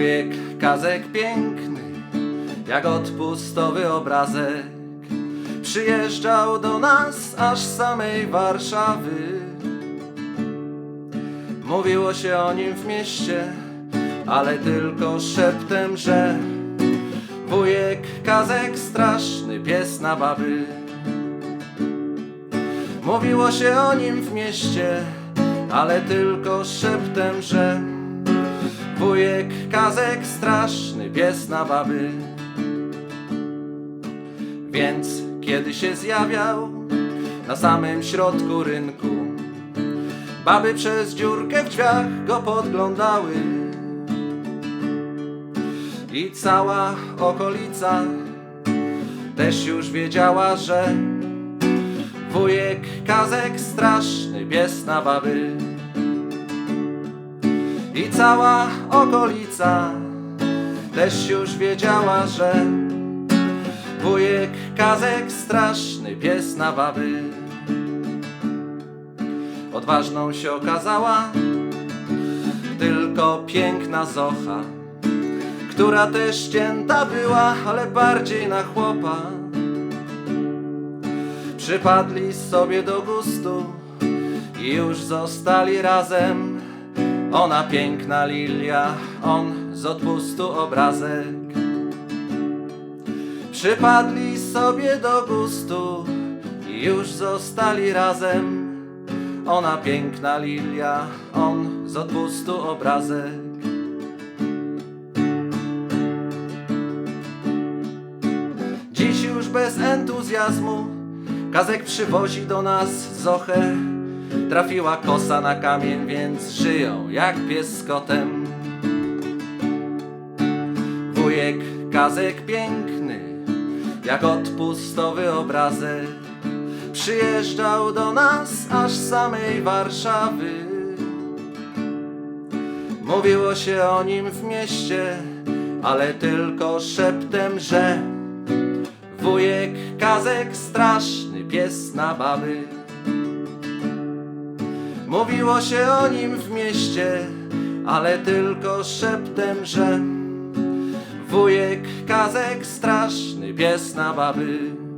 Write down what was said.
Wujek Kazek piękny, jak odpustowy obrazek, przyjeżdżał do nas aż z samej Warszawy. Mówiło się o nim w mieście, ale tylko szeptem, że wujek Kazek straszny pies na baby. Mówiło się o nim w mieście, ale tylko szeptem, że wujek Kazek straszny pies na baby. Więc kiedy się zjawiał na samym środku rynku, baby przez dziurkę w drzwiach go podglądały. I cała okolica też już wiedziała, że wujek Kazek straszny pies na baby. I cała okolica też już wiedziała, że wujek Kazek straszny pies na baby. Odważną się okazała tylko piękna Zocha, która też ścięta była, ale bardziej na chłopa. Przypadli sobie do gustu i już zostali razem. Ona piękna lilia, on z odpustu obrazek. Przypadli sobie do gustu i już zostali razem. Ona piękna lilia, on z odpustu obrazek. Dziś już bez entuzjazmu Kazek przywozi do nas Zochę Trafiła kosa na kamień, więc żyją jak pies z kotem. Wujek Kazek piękny Jak odpustowy obrazek Przyjeżdżał do nas aż z samej Warszawy. Mówiło się o nim w mieście Ale tylko szeptem, że Wujek Kazek straszny pies na baby Mówiło się o nim w mieście Ale tylko szeptem, że Wujek Kazek straszny pies na baby